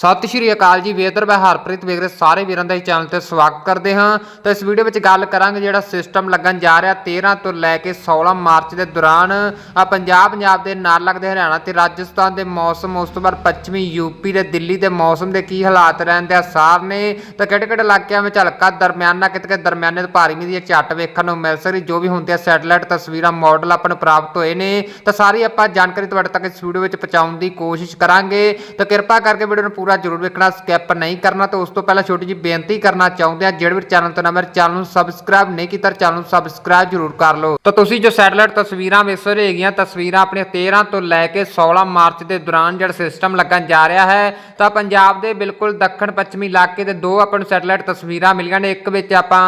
ਸਤਿ ਸ਼੍ਰੀ ਅਕਾਲ ਜੀ, ਵੇਦਰ ਮੈਂ ਹਰਪ੍ਰੀਤ ਵੇਗਰੇ ਸਾਰੇ ਵੀਰਾਂ ਦਾ ਇਸ ਚੈਨਲ ਤੇ ਸਵਾਗਤ ਕਰਦੇ ਹਾਂ। ਤਾਂ ਇਸ ਵੀਡੀਓ ਵਿੱਚ ਗੱਲ ਕਰਾਂਗੇ ਜਿਹੜਾ ਸਿਸਟਮ ਲੱਗਣ ਜਾ ਰਿਹਾ 13 ਤੋਂ ਲੈ ਕੇ 16 ਮਾਰਚ ਦੇ ਦੌਰਾਨ। ਆ ਪੰਜਾਬ ਪੰਜਾਬ ਦੇ ਨਾਲ ਲੱਗਦੇ ਹਰਿਆਣਾ ਤੇ ਰਾਜਸਥਾਨ ਦੇ ਮੌਸਮ, ਉਸ ਤੋਂ ਬਾਅਦ ਪੱਛਮੀ ਯੂਪੀ ਤੇ ਦਿੱਲੀ ਦੇ ਮੌਸਮ ਦੇ ਕੀ ਹਾਲਾਤ ਰਹਿੰਦੇ ਆ ਸਾਰ ਨੇ। ਤਾਂ ਕਿਹੜੇ ਕਿਹੜੇ ਇਲਾਕਿਆਂ ਵਿੱਚ ਹਲਕਾ ਦਰਮਿਆਨਾ ਕਿਤੇ ਕਿਤੇ ਦਰਮਿਆਨੇ ਤੋਂ ਭਾਰੀ ਮੀਂਹ ਦੀ ਝੱਟ ਵੇਖਣ ਨੂੰ ਮਿਲ ਸਕਦੀ, ਜੋ ਵੀ ਹੁੰਦੇ ਆ ਸੈਟਲਾਈਟ ਤਸਵੀਰਾਂ ਮਾਡਲ ਆਪਾਂ ਨੂੰ ਪ੍ਰਾਪਤ ਹੋਏ ਨੇ। ਤਾਂ ਸਾਰੀ ਆਪਾਂ ਜਾਣਕਾਰੀ ਤੁਹਾਡੇ ਤੱਕ ਇਸ ਵੀਡੀਓ ਵਿੱਚ ਪਹੁੰਚਾਉਣ ਦੀ ਕੋਸ਼ਿਸ਼ ਕਰਾਂਗੇ। ਤਾਂ ਕਿਰਪਾ ਕਰਕੇ ਵੀਡੀਓ ਨੂੰ ਪੂਰਾ ਜ਼ਰੂਰ ਵੇਖਣਾ ਸਕਿਪ ਨਹੀਂ ਕਰਨਾ ਤੇ ਉਸ ਤੋਂ ਪਹਿਲਾਂ ਛੋਟੀ ਜਿਹੀ ਬੇਨਤੀ ਕਰਨਾ ਚਾਹੁੰਦੇ ਆ ਜਿਹੜੇ ਵੀ ਚੈਨਲ ਤੋਂ ਨਾ ਮੇਰੇ ਚੈਨਲ ਨੂੰ ਸਬਸਕ੍ਰਾਈਬ ਨਹੀਂ ਕੀਤਾ ਚੈਨਲ ਨੂੰ ਸਬਸਕ੍ਰਾਈਬ ਜ਼ਰੂਰ ਕਰ ਲਓ। ਤਾਂ ਤੁਸੀਂ ਜੋ ਸੈਟਲਾਈਟ ਤਸਵੀਰਾਂ ਵੇਖ ਰਹੇ ਹੈਗੀਆਂ, ਤਸਵੀਰਾਂ ਆਪਣੀਆਂ 13 ਤੋਂ ਲੈ ਕੇ 16 ਮਾਰਚ ਦੇ ਦੌਰਾਨ ਜਿਹੜਾ ਸਿਸਟਮ ਲੱਗਣ ਜਾ ਰਿਹਾ ਹੈ, ਤਾਂ ਪੰਜਾਬ ਦੇ ਬਿਲਕੁਲ ਦੱਖਣ, ਪੱਛਮੀ ਇਲਾਕੇ ਦੇ ਦੋ ਆਪਾਂ ਨੂੰ ਸੈਟਲਾਈਟ ਤਸਵੀਰਾਂ ਮਿਲੀਆਂ ਨੇ, ਇੱਕ ਵਿੱਚ ਆਪਾਂ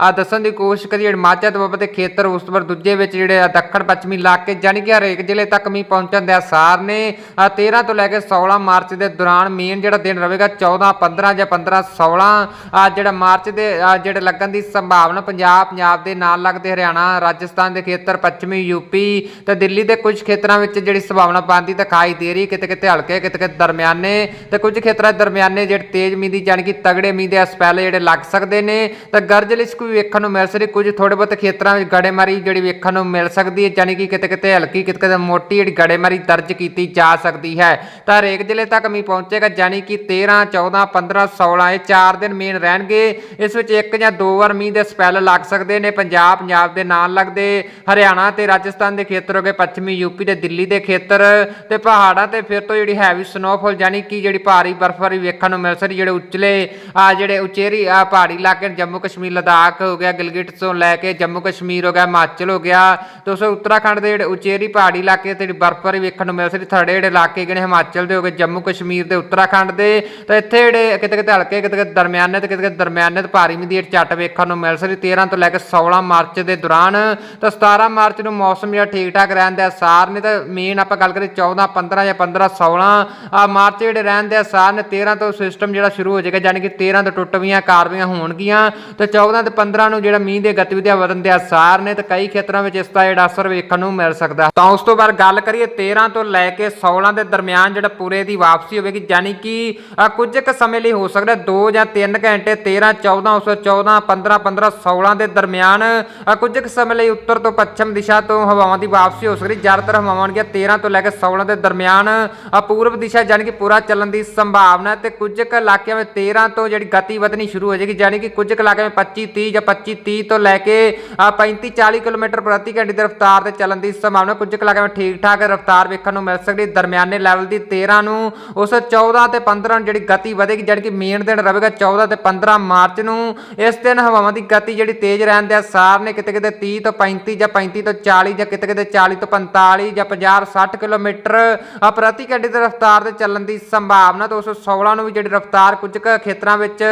ਆ ਦੱਸਣ ਦੀ ਕੋਸ਼ਿਸ਼ ਕਰੀਏ, ਹਿਮਾਚਲ ਦੁਆਬਾ ਦੇ ਖੇਤਰ, ਉਸ ਤੋਂ ਬਾਅਦ ਦੂਜੇ ਵਿੱਚ ਜਿਹੜੇ ਦੱਖਣ, ਪੱਛਮੀ ਇਲਾਕੇ ਜਾਨੀ ਕਿ ਹਰੇਕ ਜ਼ਿਲ੍ਹੇ ਤੱਕ ਮੀਂਹ ਪਹੁੰਚਣ ਦੇ ਆਸਾਰ ਨੇ ਆ 13 ਤੋਂ ਲੈ ਕੇ 16 ਮਾਰਚ ਦੇ ਦੌਰਾਨ ਮੇਨ ਜਿਹੜਾ ਦਿਨ ਰਹੇਗਾ 14 15 ਜਾਂ 15 16 ਆ ਜਿਹੜਾ ਮਾਰਚ ਦੇ ਜਿਹੜੇ ਲੱਗਣ ਦੀ ਸੰਭਾਵਨਾ ਪੰਜਾਬ ਪੰਜਾਬ ਦੇ ਨਾਲ ਲੱਗਦੇ ਹਰਿਆਣਾ, ਰਾਜਸਥਾਨ ਦੇ ਖੇਤਰ, ਪੱਛਮੀ ਯੂਪੀ ਤੇ ਦਿੱਲੀ ਦੇ ਕੁਝ ਖੇਤਰਾਂ ਵਿੱਚ ਜਿਹੜੀ ਸੰਭਾਵਨਾ ਬਣਦੀ ਦਿਖਾਈ ਦੇ ਰਹੀ ਕਿਤੇ ਕਿਤੇ ਹਲਕੇ, ਕਿਤੇ ਕਿਤੇ ਦਰਮਿਆਨੇ ਤੇ ਕੁਝ ਖੇਤਰਾਂ ਦਰਮਿਆਨੇ ਜਿਹੜੇ ਤੇਜ਼ ਮੀਂਹ ਦੀ ਜਾਣੀ ਕਿ ਤਗੜੇ ਮੀਂਹ ਦੇ ਸਪੈਲ ਜਿਹੜੇ ਲੱਗ ਸਕਦੇ ਨੇ ਤਾਂ ਗਰਜ ਲਿਸ਼ਕ ਵੀ ਵੇਖਣ ਨੂੰ ਮਿਲ ਸਕਦੀ ਕੁਝ ਥੋੜੇ ਬਹੁਤ ਖੇਤਰਾਂ ਵਿੱਚ ਗੜੇਮਾਰੀ ਜਿਹੜੀ ਵੇਖਣ ਨੂੰ ਮਿਲ ਸਕਦੀ ਹੈ, ਜਾਣੀ ਕਿ ਕਿਤੇ ਕਿਤੇ ਹਲਕੀ, ਕਿਤੇ ਕਿਤੇ ਮੋਟੀ ਜਿਹੜੀ ਗੜੇਮਾਰੀ ਦਰਜ ਕੀਤੀ ਜਾ ਸਕਦੀ ਹੈ। ਤਾਂ ਹਰੇਕ ਜ਼ਿਲ੍ਹੇ ਤੱਕ ਮੀਂਹ ਪਹੁੰਚੇਗਾ ਜਾਣੀ ਕਿ 13 14 15 16 ਇਹ 4 ਦਿਨ ਮੇਨ ਰਹਿਣਗੇ। ਇਸ ਵਿੱਚ ਇੱਕ ਜਾਂ ਦੋ ਵਾਰ ਮੀਂਹ ਦੇ ਸਪੈਲ ਲੱਗ ਸਕਦੇ ਨੇ ਪੰਜਾਬ ਪੰਜਾਬ ਦੇ ਨਾਲ ਲੱਗਦੇ ਹਰਿਆਣਾ ਤੇ ਰਾਜਸਥਾਨ ਦੇ ਖੇਤਰ ਹੋ ਗਏ ਪੱਛਮੀ ਯੂਪੀ ਤੇ ਦਿੱਲੀ ਦੇ ਖੇਤਰ ਤੇ ਪਹਾੜਾਂ ਤੇ ਫਿਰ ਤੋਂ ਜਿਹੜੀ ਹੈਵੀ ਸਨੋਫਾਲ ਜਾਨੀ ਕਿ ਜਿਹੜੀ ਭਾਰੀ ਬਰਫ਼ਬਾਰੀ ਵੇਖਣ ਨੂੰ ਮਿਲ ਸਕਦੀ ਜਿਹੜੇ ਉਚਲੇ ਆ ਜਿਹੜੇ ਉਚੇਰੀ ਆ ਪਹਾੜੀ ਇਲਾਕੇ ਨੇ, ਜੰਮੂ ਕਸ਼ਮੀਰ ਲਦਾਖ ਹੋ ਗਿਆ ਗਿਲਗਿਟ ਤੋਂ ਲੈ ਕੇ ਜੰਮੂ ਕਸ਼ਮੀਰ ਹੋ ਗਿਆ ਹਿਮਾਚਲ ਹੋ ਗਿਆ ਤੇ ਉਸ ਉੱਤਰਾਖੰਡ ਦੇ ਜਿਹੜੇ ਉਚੇਰੀ ਪਹਾੜੀ ਇਲਾਕੇ ਤੇ ਜਿਹੜੀ ਬਰਫ਼ਬਾਰੀ ਵੇਖਣ ਨੂੰ ਮਿਲ ਸਕਦੀ ਥੜੇ ਜਿਹੜੇ ਇਲਾਕੇ ਜਿਹੜੇ ਹਿਮਾਚਲ ਦੇ ਹੋ ਗਏ ਜੰਮੂ ਕਸ਼ਮੀਰ ਦੇ ਉੱਤਰਾਖੰਡ ਦੇ, ਤਾਂ ਇੱਥੇ ਜਿਹੜੇ ਕਿਤੇ ਕਿਤੇ ਹਲਕੇ, ਕਿਤੇ ਕਿਤੇ ਦਰਮਿਆਨੇ ਤੇ ਕਿਤੇ ਕਿਤੇ ਦਰਮਿਆਨੇ ਤੇ ਭਾਰੀ ਮੀਂਹ ਦੀ ਝੱਟ ਵੇਖਣ ਨੂੰ ਮਿਲ ਸਕਦੀ। 13 ਤੋਂ ਲੈ ਕੇ 16 ਮਾਰਚ ਦੇ ਦੌਰਾਨ, ਤਾਂ 17 ਮਾਰਚ ਨੂੰ ਮੌਸਮ ਜਿਹੜਾ ਠੀਕ ਠਾਕ ਰਹਿਣ ਦੇ ਆਸਾਰ ਨੇ ਤਾਂ ਮੇਨ ਆਪਾਂ ਗੱਲ ਕਰੀਏ 14 15 ਜਾਂ 15 16 ਆ ਮਾਰਚ ਜਿਹੜੇ ਰਹਿਣ ਦੇ ਆਸਾਰ ਨੇ 13 ਤੋਂ ਸਿਸਟਮ ਜਿਹੜਾ ਸ਼ੁਰੂ ਹੋ ਜਾਏਗਾ ਯਾਨੀ ਕਿ 13 ਤੋਂ ਟੁੱਟਵੀਆਂ ਕਾਰਵਾਈਆਂ ਹੋਣਗੀਆਂ, ਤੇ 14 ਤੇ 15 ਨੂੰ ਜਿਹੜਾ ਮੀਂਹ ਦੇ ਗਤੀਵਿਧੀਆਂ ਵਧਣ ਦੇ ਆਸਾਰ ਨੇ ਤੇ ਕਈ ਖੇਤਰਾਂ ਵਿੱਚ ਇਸ ਦਾ ਜਿਹੜਾ ਅਸਰ ਵੇਖਣ ਨੂੰ ਮਿਲ ਸਕਦਾ। ਤਾਂ ਉਸ ਤੋਂ ਬਾਅਦ ਗੱਲ ਕਰੀਏ 13 ਤੋਂ ਲੈ ਕੇ 16 ਦੇ ਦਰਮਿਆਨ ਜਿਹੜਾ ਪੂਰੇ ਦੀ ਵਾਪਸੀ ਹੋਵੇਗੀ ਯਾਨੀ ਕਿ ਕੁਝ ਕੁ ਸਮੇਂ ਲਈ ਹੋ ਸਕਦਾ 2 ਜਾਂ 3 ਘੰਟੇ 13 14 ਉਸ ਤੋਂ 14 15 15 16 ਦੇ ਦਰਮਿਆਨ ਕੁਝ ਕੁ ਸਮੇਂ ਲਈ ਉੱਤਰ ਤੋਂ ਪੱਛਮ ਦਿਸ਼ਾ ਤੋਂ ਹਵਾਵਾਂ ਦੀ ਵਾਪਸੀ ਹੋ ਸਕਦੀ ਜ਼ਿਆਦਾਤਰ ਹਵਾਵਾਂ ਹੋਣਗੀਆਂ 13 ਤੋਂ ਲੈ ਕੇ 16 ਦੇ ਦਰਮਿਆਨ ਪੂਰਬ ਦਿਸ਼ਾ ਯਾਨੀ ਕਿ ਪੂਰਾ ਚੱਲਣ ਦੀ ਸੰਭਾਵਨਾ ਤੇ ਕੁਝ ਕੁ ਇਲਾਕਿਆਂ ਵਿੱਚ 13 ਤੋਂ ਜਿਹੜੀ ਗਤੀ ਵਧਣੀ ਸ਼ੁਰੂ ਹੋ ਜਾਏਗੀ ਯਾਨੀ ਕਿ ਕੁਝ ਕੁ ਇਲਾਕਿਆਂ ਵਿੱਚ 25 30 ਜਾਂ 25 30 ਤੋਂ ਲੈ ਕੇ ਅ, 35 40 ਕਿਲੋਮੀਟਰ ਪ੍ਰਤੀ ਘੰਟੇ ਦੀ ਰਫ਼ਤਾਰ ਤੇ ਚੱਲਣ ਦੀ ਸੰਭਾਵਨਾ ਕੁਝ ਕੁ ਇਲਾਕਿਆਂ ਵਿੱਚ ਠੀਕ ਠਾਕ ਰਫ਼ਤਾਰ ਵੇਖਣ ਨੂੰ ਮਿਲ ਸਕਦੀ ਦਰਮਿਆਨੇ ਲੈਵਲ ਦੀ 13 ਨੂੰ ਉਸ 14 ਤੇ 15 ਨੂੰ ਜਿਹੜੀ ਗਤੀ ਵਧੇਗੀ ਜਿਹੜੀ ਕਿ ਮੇਨ ਦਿਨ ਰਹੇਗਾ 14 ਤੇ 15 ਮਾਰਚ ਨੂੰ। ਇਸ ਦਿਨ ਹਵਾਵਾਂ ਦੀ ਗਤੀ ਜਿਹੜੀ ਤੇਜ਼ ਰਹਿਣ ਦੇ ਆਸਾਰ ਨੇ ਕਿਤੇ ਕਿਤੇ 30 ਤੋਂ 35 ਜਾਂ 35 ਤੋਂ 40 ਜਾਂ ਕਿਤੇ ਕਿਤੇ 40 ਤੋਂ 45 ਜਾਂ 50 60 ਕਿਲੋਮੀਟਰ ਪ੍ਰਤੀ ਘੰਟੇ ਦੀ ਰਫ਼ਤਾਰ ਤੇ ਚੱਲਣ ਦੀ ਸੰਭਾਵਨਾ ਤੇ ਉਸ 16 ਨੂੰ ਵੀ ਜਿਹੜੀ ਰਫ਼ਤਾਰ ਕੁਝ ਕੁ ਖੇਤਰਾਂ ਵਿੱਚ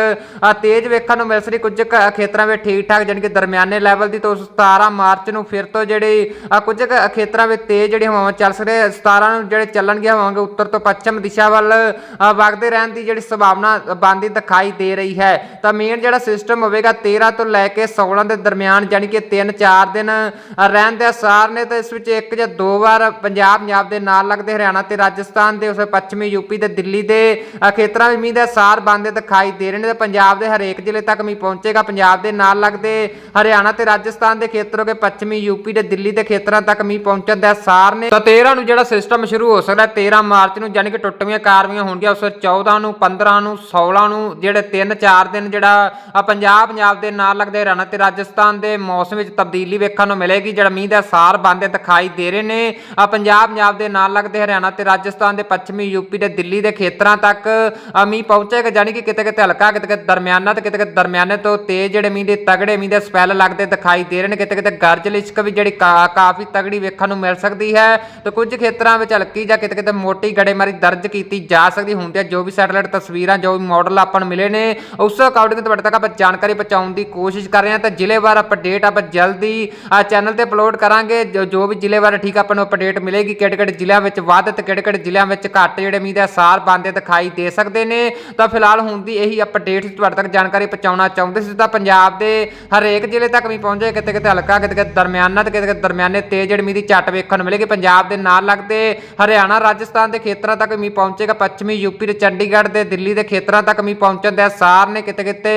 ਤੇਜ਼ ਵੇਖਣ ਨੂੰ ਮਿਲ ਸਕਦੀ ਕੁਝ ਕੁ ਖੇਤਰਾਂ ਵਿੱਚ ਠੀਕ ਠਾਕ, ਜਾਣੀ ਕਿ ਦਰਮਿਆਨੇ ਲੈਵਲ ਦੀ ਤੇ ਉਸ 17 ਮਾਰਚ ਨੂੰ ਫਿਰ ਤੋਂ ਜਿਹੜੀ ਕੁਝ ਕੁ ਖੇਤਰਾਂ ਵਿੱਚ ਤੇਜ਼ ਜਿਹੜੀ ਹਵਾਵਾਂ ਚੱਲ ਸਕਦੇ 17 ਨੂੰ ਜਿਹੜੇ ਚੱਲਣਗੇ ਹਵਾਵਾਂ ਉੱਤਰ ਤੋਂ ਪੱਛਮ ਦਿਸ਼ਾ ਵੱਲ ਵਗਦੇ ਰਹਿਣ ਦੀ ਜਿਹੜੀ ਸੰਭਾਵਨਾ ਬੰਦੀ ਦਿਖਾਈ ਦੇ ਰਹੀ ਹੈ। ਤਾਂ ਮੇਨ ਜਿਹੜਾ ਸਿਸਟਮ ਹੋਵੇਗਾ 13 ਤੋਂ ਲੈ ਕੇ 16 ਦੇ ਦਰਮਿਆਨ, ਜਾਣੀ ਕਿ 3-4 ਦਿਨ ਰਹਿਣ ਦੇ ਆਸਾਰ ਨੇ, ਤਾਂ ਇਸ ਵਿੱਚ ਇੱਕ ਜਾਂ ਦੋ ਵਾਰ ਪੰਜਾਬ ਪੰਜਾਬ ਦੇ ਨਾਲ ਲੱਗਦੇ ਹਰਿਆਣਾ ਤੇ ਰਾਜਸਥਾਨ ਦੇ, ਉਸ ਪੱਛਮੀ ਯੂਪੀ ਤੇ ਦਿੱਲੀ ਦੇ ਖੇਤਰਾਂ ਵਿੱਚ ਮੀਂਹ ਦੇ ਆਸਾਰ ਬੰਦੇ ਦਿਖਾਈ ਦੇ ਰਹੇ ਨੇ, ਤੇ ਪੰਜਾਬ ਦੇ ਹਰੇਕ ਜ਼ਿਲ੍ਹੇ ਤੱਕ ਮੀਂਹ ਪਹੁੰਚੇਗਾ। ਪੰਜਾਬ ਦੇ ਨਾਲ ਲੱਗਦੇ ਹਰਿਆਣਾ ਤੇ ਰਾਜਸਥਾਨ ਦੇ ਖੇਤਰੋਂ ਕੇ ਪੱਛਮੀ ਯੂਪੀ ਤੇ ਦਿੱਲੀ ਦੇ ਖੇਤਰਾਂ ਤੱਕ ਮੀਂਹ ਪਹੁੰਚਣ ਦੇ ਆਸਾਰ ਨੇ। ਤਾਂ 13 ਨੂੰ ਜਿਹੜਾ ਸਿਸਟਮ ਸ਼ੁਰੂ ਹੋ ਸਕਦਾ ਹੈ 13 ਮਾਰਚ ਨੂੰ ਯਾਨੀ ਕਿ ਟੁੱਟਵੀਆਂ ਕਾਰਵਾਈਆਂ ਹੋਣਗੀਆਂ, ਉਸ 14 ਨੂੰ 15 ਨੂੰ 16 ਨੂੰ, ਜਿਹੜੇ 3-4 ਦਿਨ ਜਿਹੜਾ ਪੰਜਾਬ ਪੰਜਾਬ ਦੇ ਨਾਲ ਲੱਗਦੇ ਹਰਿਆਣਾ ਤੇ ਰਾਜਸਥਾਨ ਦੇ ਮੌਸਮ ਵਿੱਚ ਤਬਦੀਲੀ ਵੇਖਣ ਨੂੰ ਮਿਲੇਗੀ। ਜਿਹੜਾ ਮੀਂਹ ਦਾ ਸਾਰ ਬੰਦੇ ਦਿਖਾਈ ਦੇ ਰਹੇ ਨੇ ਪੰਜਾਬ ਪੰਜਾਬ ਦੇ ਨਾਲ ਲੱਗਦੇ ਹਰਿਆਣਾ ਤੇ ਰਾਜਸਥਾਨ ਦੇ ਪੱਛਮੀ ਯੂਪੀ ਤੇ ਦਿੱਲੀ ਦੇ ਖੇਤਰਾਂ ਤੱਕ ਮੀਂਹ ਪਹੁੰਚੇਗਾ ਜਾਨੀ ਕਿ ਕਿਤੇ ਕਿਤੇ ਹਲਕਾ, ਕਿਤੇ ਕਿਤੇ ਦਰਮਿਆਨਾ ਤੇ ਕਿਤੇ ਕਿਤੇ ਦਰਮਿਆਨੇ ਤੋਂ ਤੇਜ਼ ਜਿਹੜੇ ਮੀਂਹ ਦੇ ਤਗੜੇ ਮੀਂਹ ਦੇ ਸਪੈਲ ਲੱਗਦੇ ਦਿਖਾਈ ਦੇ ਰਹੇ ਨੇ। ਕਿਤੇ ਕਿਤੇ ਗਰਜ ਲਿਸ਼ਕ ਵੀ ਜਿਹੜੀ ਕਾ- ਕਾਫੀ ਤਗੜੀ ਵੇਖਣ ਨੂੰ ਮਿਲ ਸਕਦੀ ਹੈ ਤੇ ਕੁਝ ਖੇਤਰਾਂ ਵਿੱਚ ਹਲਕੀ ਜਾਂ ਕਿਤੇ ਕਿਤੇ ਮੋਟੀ ਗੜੇਮਾਰੀ ਦਰਜ ਕੀਤੀ ਜਾ ਸਕਦੀ। ਹੁੰਦੀ ਹੈ ਜੋ ਵੀ ਸੈਟੇਲਾਈਟ ਤਸਵੀਰਾਂ, ਜੋ ਵੀ ਮਾਡਲ ਆਪਾਂ ਨੂੰ ਮਿਲੇ ਨੇ, ਉਸ ਅਕੋਰਡਿੰਗ ਤੁਹਾਡੇ ਤੱਕ ਆਪਾਂ ਜਾਣਕਾਰੀ ਪਹੁੰਚਾਉਣ ਦੀ ਕੋਸ਼ਿਸ਼ ਕਰ ਰਹੇ ਹਾਂ। ਤਾਂ ਜ਼ਿਲ੍ਹੇਵਾਰ ਅਪਡੇਟ ਆਪਾਂ ਜਲਦੀ ਚੈਨਲ ਤੇ ਅਪਲੋਡ ਕਰਾਂਗੇ। ਜੋ ਜੋ ਵੀ ਜ਼ਿਲ੍ਹੇਵਾਰ ਠੀਕ ਆਪਾਂ ਨੂੰ ਅਪਡੇਟ ਮਿਲੇਗੀ ਕਿਹੜੇ ਕਿਹੜੇ ਜ਼ਿਲ੍ਹਿਆਂ ਵਿੱਚ ਵੱਧ ਤੇ ਕਿਹੜੇ ਕਿਹੜੇ ਜ਼ਿਲ੍ਹਿਆਂ ਵਿੱਚ ਘੱਟ ਜਿਹੜੇ ਮੀਂਹ ਦੇ ਅਸਾਰ ਬੰਦੇ ਦਿਖਾਈ ਦੇ ਸਕਦੇ ਨੇ। ਤਾਂ ਫਿਲਹਾਲ ਹੁਣ ਦੀ ਇਹੀ ਅਪਡੇਟ ਤੁਹਾਡੇ ਤੱਕ ਜਾਣਕਾਰੀ ਪਹੁੰਚਾਉਣਾ ਚਾਹੁੰਦੇ ਸੀ। ਤਾਂ ਪੰਜਾਬ ਦੇ ਹਰੇਕ ਜ਼ਿਲ੍ਹੇ ਤੱਕ ਵੀ ਪਹੁੰਚੇ ਕਿਤੇ ਕਿਤੇ ਹਲਕਾ ਕਿਤੇ ਕਿਤੇ ਦਰਮਿਆਨਾ ਤੇ ਕਿਤੇ ਕਿਤੇ ਦਰਮਿਆਨੇ ਤੇਜ਼ ਜਿਹੜੀ ਮੀਂਹ ਦੀ ਝੱਟ ਵੇਖਣ ਨੂੰ ਮਿਲੇਗੀ। ਪੰਜਾਬ ਦੇ ਨਾਲ ਲੱਗਦੇ ਹਰਿਆਣਾ, ਰਾਜਸਥਾਨ ਦੇ ਖੇਤਰਾਂ ਤੱਕ ਮੀਂਹ ਪਹੁੰਚੇਗਾ। ਪੱਛਮੀ ਯੂਪੀ ਵੀਰ ਚੰਡੀਗੜ੍ਹ ਦੇ ਦਿੱਲੀ ਦੇ ਖੇਤਰਾਂ ਤੱਕ ਮੀਂਹ ਪਹੁੰਚਣ ਦੇ ਆਸਾਰ ਨੇ ਕਿਤੇ ਕਿਤੇ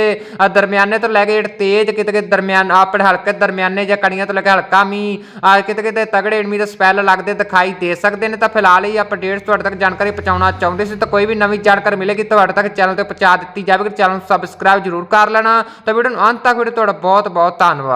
ਦਰਮਿਆਨੇ ਤੋਂ ਲੈ ਕੇ ਜਿਹੜੇ ਤੇਜ਼ ਕਿਤੇ ਕਿਤੇ ਦਰਮਿਆਨ, ਆਪਣੇ ਹਲਕੇ ਦਰਮਿਆਨੇ ਜਾਂ ਕਣੀਆਂ ਤੋਂ ਲੈ ਕੇ ਹਲਕਾ ਮੀਂਹ ਕਿਤੇ ਕਿਤੇ ਤਗੜੇ ਮੀਂਹ ਦੇ ਸਪੈਲ ਲੱਗਦੇ ਦਿਖਾਈ ਦੇ ਸਕਦੇ ਨੇ। ਤਾਂ ਫਿਲਹਾਲ ਹੀ ਅਪਡੇਟਸ ਤੁਹਾਡੇ ਤੱਕ ਜਾਣਕਾਰੀ ਪਹੁੰਚਾਉਣਾ ਚਾਹੁੰਦੇ ਸੀ। ਤਾਂ ਕੋਈ ਵੀ ਨਵੀਂ ਜਾਣਕਾਰੀ ਮਿਲੇਗੀ ਤੁਹਾਡੇ ਤੱਕ ਚੈਨਲ ਤੇ ਪਹੁੰਚਾ ਦਿੱਤੀ ਜਾਵੇਗੀ। ਚੈਨਲ ਨੂੰ ਸਬਸਕ੍ਰਾਈਬ ਜ਼ਰੂਰ ਕਰ ਲੈਣਾ। ਤਾਂ ਵੀਡੀਓ ਨੂੰ ਅੰਤ ਤੱਕ, ਵੀਡੀਓ ਤੁਹਾਡਾ ਬਹੁਤ ਬਹੁਤ ਧੰਨਵਾਦ।